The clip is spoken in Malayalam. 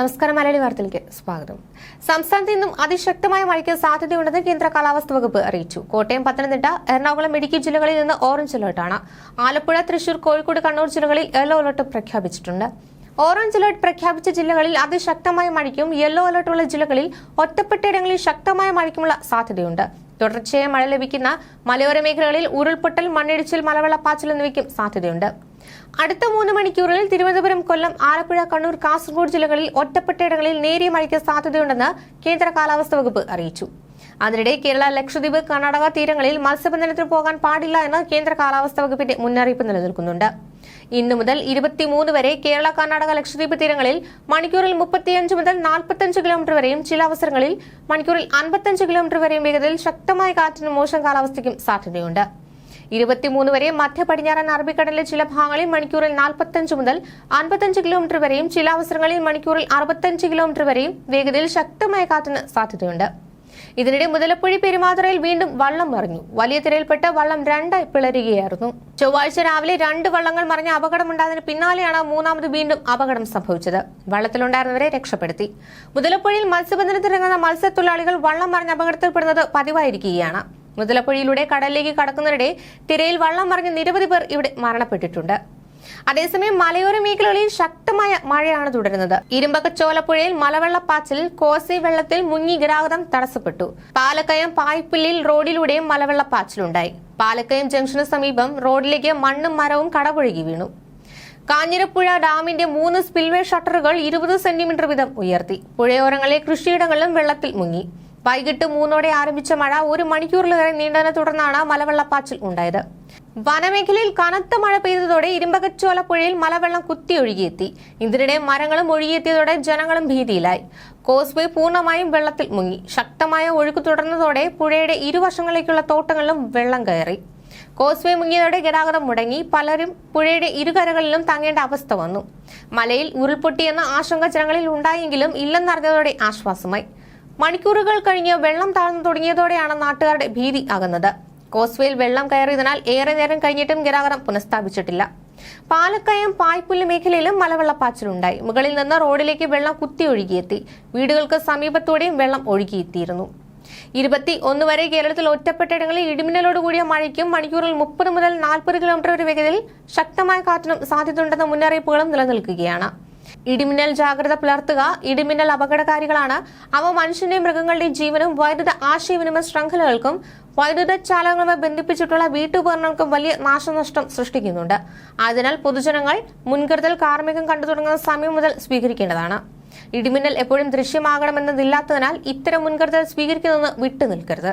നമസ്കാരം മലയാളി വാർത്തയിലേക്ക് സ്വാഗതം. സംസ്ഥാനത്ത് ഇന്നും അതിശക്തമായ മഴയ്ക്ക് സാധ്യതയുണ്ടെന്ന് കേന്ദ്ര കാലാവസ്ഥ വകുപ്പ് അറിയിച്ചു. കോട്ടയം പത്തനംതിട്ട എറണാകുളം ഇടുക്കി ജില്ലകളിൽ നിന്ന് ഓറഞ്ച് അലർട്ടാണ്. ആലപ്പുഴ തൃശൂർ കോഴിക്കോട് കണ്ണൂർ ജില്ലകളിൽ യെല്ലോ അലർട്ട് പ്രഖ്യാപിച്ചിട്ടുണ്ട്. ഓറഞ്ച് അലർട്ട് പ്രഖ്യാപിച്ച ജില്ലകളിൽ അതിശക്തമായ മഴയ്ക്കും യെല്ലോ അലർട്ടുള്ള ജില്ലകളിൽ ഒറ്റപ്പെട്ടയിടങ്ങളിൽ ശക്തമായ മഴയ്ക്കുമുള്ള സാധ്യതയുണ്ട്. തുടർച്ചയായ മഴ ലഭിക്കുന്ന മലയോര മേഖലകളിൽ ഉരുൾപൊട്ടൽ മണ്ണിടിച്ചിൽ മലവെള്ളപ്പാച്ചിൽ എന്നിവയ്ക്കും സാധ്യതയുണ്ട്. അടുത്ത മൂന്ന് മണിക്കൂറിൽ തിരുവനന്തപുരം കൊല്ലം ആലപ്പുഴ കണ്ണൂർ കാസർഗോഡ് ജില്ലകളിൽ ഒറ്റപ്പെട്ടയിടങ്ങളിൽ നേരിയ മഴയ്ക്ക് സാധ്യതയുണ്ടെന്ന് കേന്ദ്ര കാലാവസ്ഥാ വകുപ്പ് അറിയിച്ചു. അതിനിടെ കേരള ലക്ഷദ്വീപ് കർണാടക തീരങ്ങളിൽ മത്സ്യബന്ധനത്തിന് പോകാൻ പാടില്ല എന്ന് കേന്ദ്ര കാലാവസ്ഥാ വകുപ്പിന്റെ മുന്നറിയിപ്പ് നിലനിൽക്കുന്നുണ്ട്. ഇന്നു മുതൽ ഇരുപത്തിമൂന്ന് വരെ കേരള കർണാടക ലക്ഷദ്വീപ് തീരങ്ങളിൽ മണിക്കൂറിൽ മുപ്പത്തിയഞ്ച് മുതൽ നാൽപ്പത്തഞ്ച് കിലോമീറ്റർ വരെയും ചില അവസരങ്ങളിൽ മണിക്കൂറിൽ അൻപത്തഞ്ച് കിലോമീറ്റർ വരെയും വേഗതയിൽ ശക്തമായ കാറ്റിനും മോശം കാലാവസ്ഥയ്ക്കും സാധ്യതയുണ്ട്. ഇരുപത്തിമൂന്ന് വരെ മധ്യ പടിഞ്ഞാറൻ അറബിക്കടലിലെ ചില ഭാഗങ്ങളിൽ മണിക്കൂറിൽ നാൽപ്പത്തഞ്ച് മുതൽ അൻപത്തഞ്ച് കിലോമീറ്റർ വരെയും ചില അവസരങ്ങളിൽ മണിക്കൂറിൽ അറുപത്തഞ്ച് കിലോമീറ്റർ വരെയും വേഗതയിൽ ശക്തമായ കാറ്റിന് സാധ്യതയുണ്ട്. ഇതിനിടെ മുതലപ്പുഴി പെരുമാതുറയിൽ വീണ്ടും വള്ളം മറിഞ്ഞു. വലിയ തിരയിൽപ്പെട്ട് വള്ളം രണ്ടായി പിളരുകയായിരുന്നു. ചൊവ്വാഴ്ച രാവിലെ രണ്ട് വള്ളങ്ങൾ മറിഞ്ഞ അപകടമുണ്ടായതിന് പിന്നാലെയാണ് മൂന്നാമത് വീണ്ടും അപകടം സംഭവിച്ചത്. വള്ളത്തിലുണ്ടായിരുന്നവരെ രക്ഷപ്പെടുത്തി. മുതലപ്പുഴയിൽ മത്സ്യബന്ധനത്തിനിറങ്ങുന്ന മത്സ്യത്തൊഴിലാളികൾ വള്ളം മറിഞ്ഞ അപകടത്തിൽപ്പെടുന്നത് പതിവായിരിക്കുകയാണ്. മുതലപ്പുഴയിലൂടെ കടലിലേക്ക് കടക്കുന്നതിനിടെ തിരയിൽ വള്ളം മറിഞ്ഞ നിരവധി പേർ ഇവിടെ മരണപ്പെട്ടിട്ടുണ്ട്. അതേസമയം മലയോര മേഖലകളിൽ ശക്തമായ മഴയാണ് തുടരുന്നത്. ഇരുമ്പക്കച്ചോലപ്പുഴയിൽ മലവെള്ളപ്പാച്ചിൽ കോസി വെള്ളത്തിൽ മുങ്ങി ഗതാഗതം തടസ്സപ്പെട്ടു. പാലക്കയം പായ്പില്ലിൽ റോഡിലൂടെയും മലവെള്ളപ്പാച്ചിലുണ്ടായി. പാലക്കയം ജംഗ്ഷന് സമീപം റോഡിലേക്ക് മണ്ണും മരവും കടപുഴകി വീണു. കാഞ്ഞിരപ്പുഴ ഡാമിന്റെ മൂന്ന് സ്പിൽവേ ഷട്ടറുകൾ ഇരുപത് സെന്റിമീറ്റർ വീതം ഉയർത്തി. പുഴയോരങ്ങളിലെ കൃഷിയിടങ്ങളിലും വെള്ളത്തിൽ മുങ്ങി. വൈകിട്ട് മൂന്നോടെ ആരംഭിച്ച മഴ ഒരു മണിക്കൂറിലേറെ നീണ്ടതിനെ തുടർന്നാണ് മലവെള്ളപ്പാച്ചിൽ ഉണ്ടായത്. വനമേഖലയിൽ കനത്ത മഴ പെയ്തതോടെ ഇരുമ്പകച്ചോല പുഴയിൽ മലവെള്ളം കുത്തിയൊഴുകിയെത്തി ഇതിനിടെ മരങ്ങളും ഒഴുകിയെത്തിയതോടെ ജനങ്ങളും ഭീതിയിലായി. കോസ്വേ പൂർണമായും വെള്ളത്തിൽ മുങ്ങി. ശക്തമായ ഒഴുക്ക് തുടർന്നതോടെ പുഴയുടെ ഇരുവശങ്ങളിലേക്കുള്ള തോട്ടങ്ങളിലും വെള്ളം കയറി. കോസ്വേ മുങ്ങിയതോടെ ഗതാഗതം മുടങ്ങി. പലരും പുഴയുടെ ഇരുകരകളിലും തങ്ങേണ്ട അവസ്ഥ വന്നു. മലയിൽ ഉരുൾപൊട്ടിയെന്ന ആശങ്ക ജനങ്ങളിൽ ഉണ്ടായെങ്കിലും ഇല്ലെന്നറിഞ്ഞതോടെ ആശ്വാസമായി. മണിക്കൂറുകൾ കഴിഞ്ഞ് വെള്ളം താഴ്ന്നു തുടങ്ങിയതോടെയാണ് നാട്ടുകാരുടെ ഭീതി അകന്നത്. കോസ്വേയിൽ വെള്ളം കയറിയതിനാൽ ഏറെ നേരം കഴിഞ്ഞിട്ടും ഗതാഗതം പുനഃസ്ഥാപിച്ചിട്ടില്ല. പാലക്കയം പായ്പുല്ല് മേഖലയിലും മലവെള്ളപ്പാച്ചിലുണ്ടായി. മുകളിൽ നിന്ന് റോഡിലേക്ക് വെള്ളം കുത്തിയൊഴുകിയെത്തി വീടുകൾക്ക് സമീപത്തൂടെയും വെള്ളം ഒഴുകിയെത്തിയിരുന്നു. ഇരുപത്തി ഒന്ന് വരെ കേരളത്തിൽ ഒറ്റപ്പെട്ടയിടങ്ങളിൽ ഇടിമിന്നലോട് കൂടിയ മഴയ്ക്കും മണിക്കൂറിൽ മുപ്പത് മുതൽ നാൽപ്പത് കിലോമീറ്റർ വരെ വേഗതയിൽ ശക്തമായ കാറ്റിനും സാധ്യതയുണ്ടെന്ന മുന്നറിയിപ്പുകളും നിലനിൽക്കുകയാണ്. ഇടിമിന്നൽ ജാഗ്രത പുലർത്തുക ഇടിമിന്നൽ അപകടകാരികളാണ്. അവ മനുഷ്യന്റെയും മൃഗങ്ങളുടെയും ജീവനും വൈദ്യുത ആശയവിനിമയ ശൃംഖലകൾക്കും വൈദ്യുത ചാലകങ്ങളുമായി ബന്ധിപ്പിച്ചിട്ടുള്ള വീട്ടുപകരണങ്ങൾക്കും വലിയ നാശനഷ്ടം സൃഷ്ടിക്കുന്നുണ്ട്. അതിനാൽ പൊതുജനങ്ങൾ മുൻകരുതൽ കാർമ്മികം കണ്ടു തുടങ്ങുന്ന സമയം മുതൽ സ്വീകരിക്കേണ്ടതാണ്. ഇടിമിന്നൽ എപ്പോഴും ദൃശ്യമാകണമെന്നതില്ലാത്തതിനാൽ ഇത്തരം മുൻകരുതൽ സ്വീകരിക്കുന്നതെന്ന് വിട്ടുനിൽക്കരുത്.